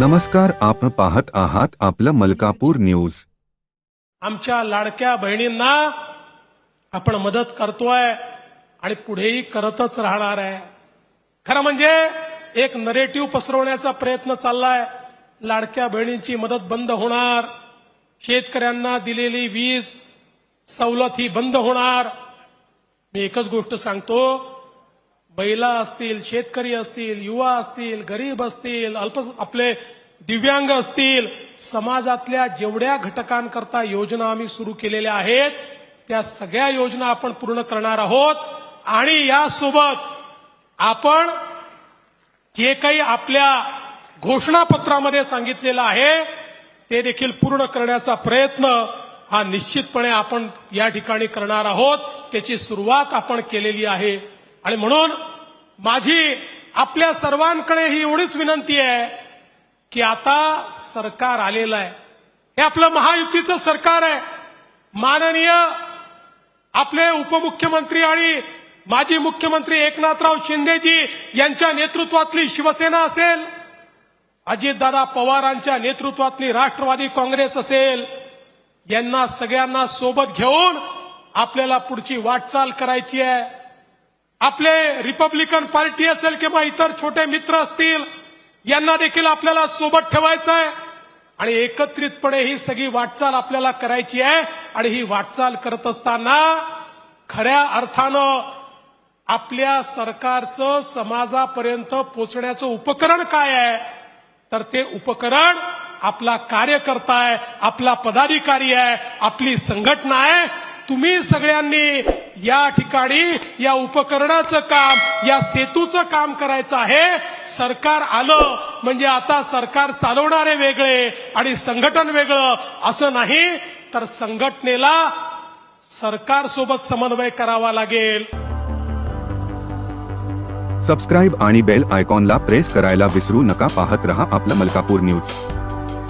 नमस्कार आपण पाहत आहात आपलं मलकापूर न्यूज. आमच्या लाडक्या बहिणींना आपण मदत करतोय आणि पुढेही करतच राहणार आहे. खरं म्हणजे एक नरेटिव्ह पसरवण्याचा प्रयत्न चाललाय. लाडक्या बहिणींची मदत बंद होणार. शेतकऱ्यांना दिलेली वीज सवलत ही बंद होणार. मी एकच गोष्ट सांगतो महिला असतील शेतकरी असतील युवा असतील गरीब असतील अल्प आपले दिव्यांग असतील समाजातल्या जेवढ्या घटकांकरता योजना आम्ही सुरू केलेल्या आहेत त्या सगळ्या योजना आपण पूर्ण करणार आहोत. आणि यासोबत आपण जे काही आपल्या घोषणापत्रामध्ये सांगितलेलं आहे ते देखील पूर्ण करण्याचा प्रयत्न हा निश्चितपणे आपण या ठिकाणी करणार आहोत. त्याची सुरुवात आपण केलेली आहे. आणि म्हणून माझी आपल्या सर्वांकडे ही एवढीच विनंती आहे की आता सरकार आलेलं आहे. हे आपलं महायुतीचं सरकार आहे. माननीय आपले उपमुख्यमंत्री आणि माजी मुख्यमंत्री एकनाथराव शिंदेजी यांच्या नेतृत्वातली शिवसेना असेल अजितदादा पवारांच्या नेतृत्वातली राष्ट्रवादी काँग्रेस असेल यांना सगळ्यांना सोबत घेऊन आपल्याला पुढची वाटचाल करायची आहे. आपले रिपब्लिकन पार्टी असेल किंवा इतर छोटे मित्र असतील यांना देखील आपल्याला सोबत ठेवायचं आहे आणि एकत्रितपणे ही सगळी वाटचाल आपल्याला करायची आहे. आणि ही वाटचाल करत असताना खऱ्या अर्थानं आपल्या सरकारचं समाजापर्यंत पोचण्याचं उपकरण काय आहे? तर ते उपकरण आपला कार्यकर्ता आहे आपला पदाधिकारी आहे आपली संघटना आहे. तुम्ही सगळ्यांनी या ठिकाणी या उपकरणाचं काम या सेतूचं काम करायचं आहे. सरकार आलं म्हणजे आता सरकार चालवणारे वेगळे आणि संघटन वेगळं असं नाही तर संघटनेला सरकारसोबत समन्वय करावा लागेल. सबस्क्राईब आणि बेल आयकॉनला प्रेस करायला विसरू नका. पाहत रहा आपलं मलकापूर न्यूज